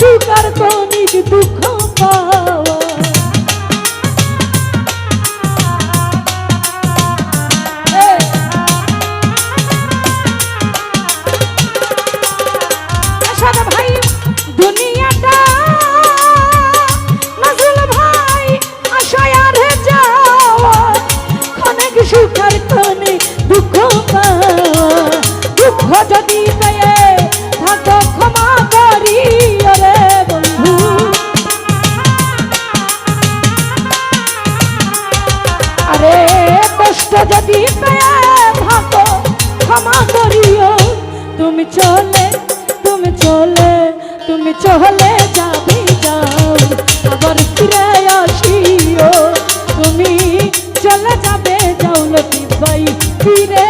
Sugar তো নিজ দুঃখ পা কষ্ট যদি ভাবো ক্ষমা করিও। তুমি চলে তুমি চলে তুমি চলে যাবি যাও। আবার ফিরে আসিও। তুমি চলে যাবে যাও নদী ভাই, ফিরে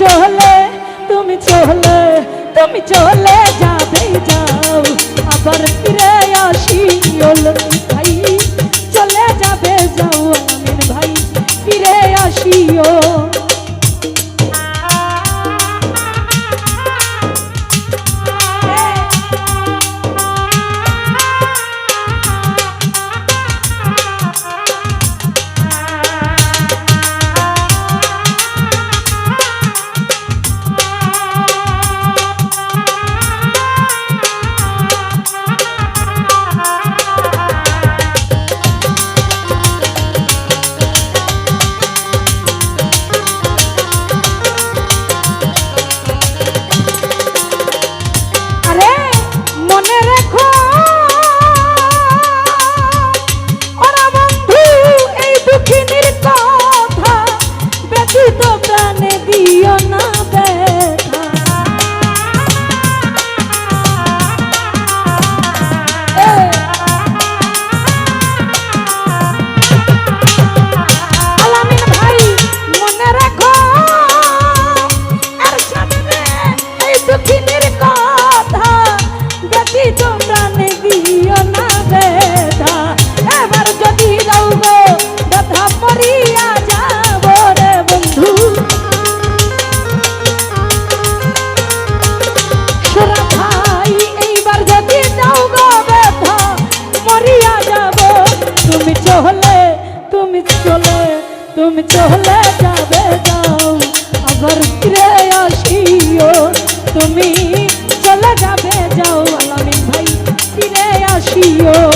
চলে, তুমি চলে তুমি চলে যাবে যাও। আবার ফিরে আসি ভাই, চলে যাবে যাও আমিন ভাই। ফিরে আসিও তুমি চলে যাবে যাও। আবার ফিরে আসিও। তুমি চলে যাবে যাও। আলামিন ভাই, ফিরে আসিও।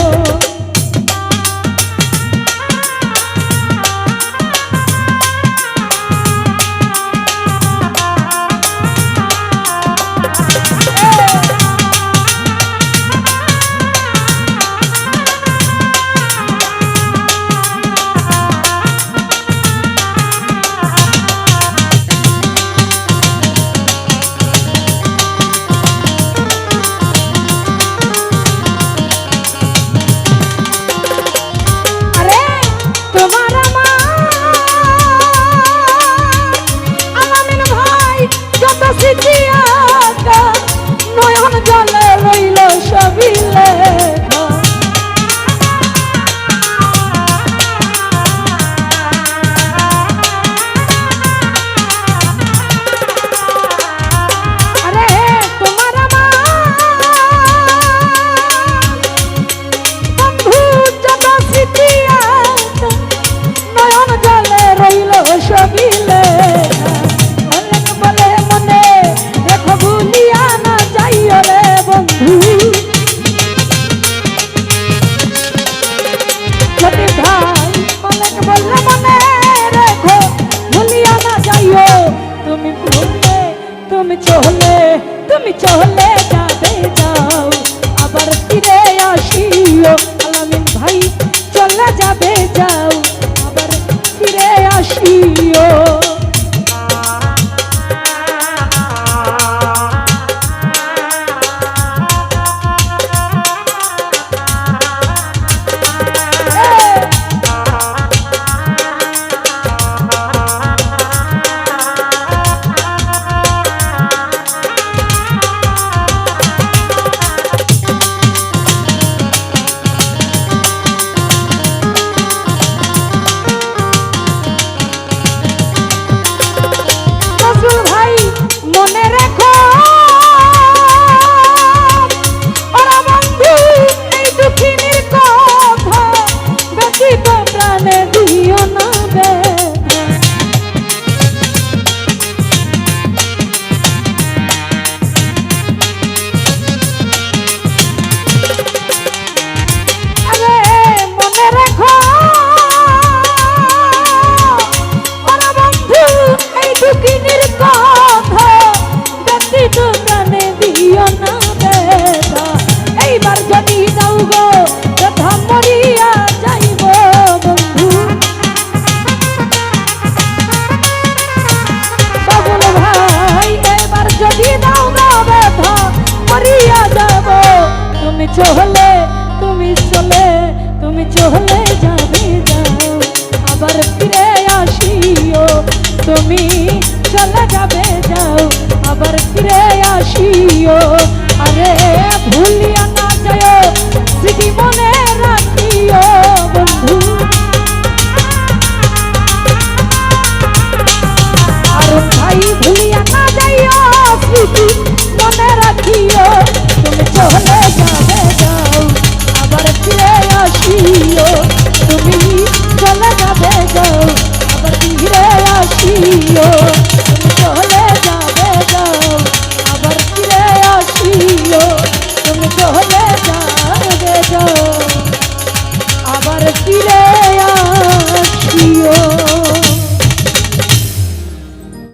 your.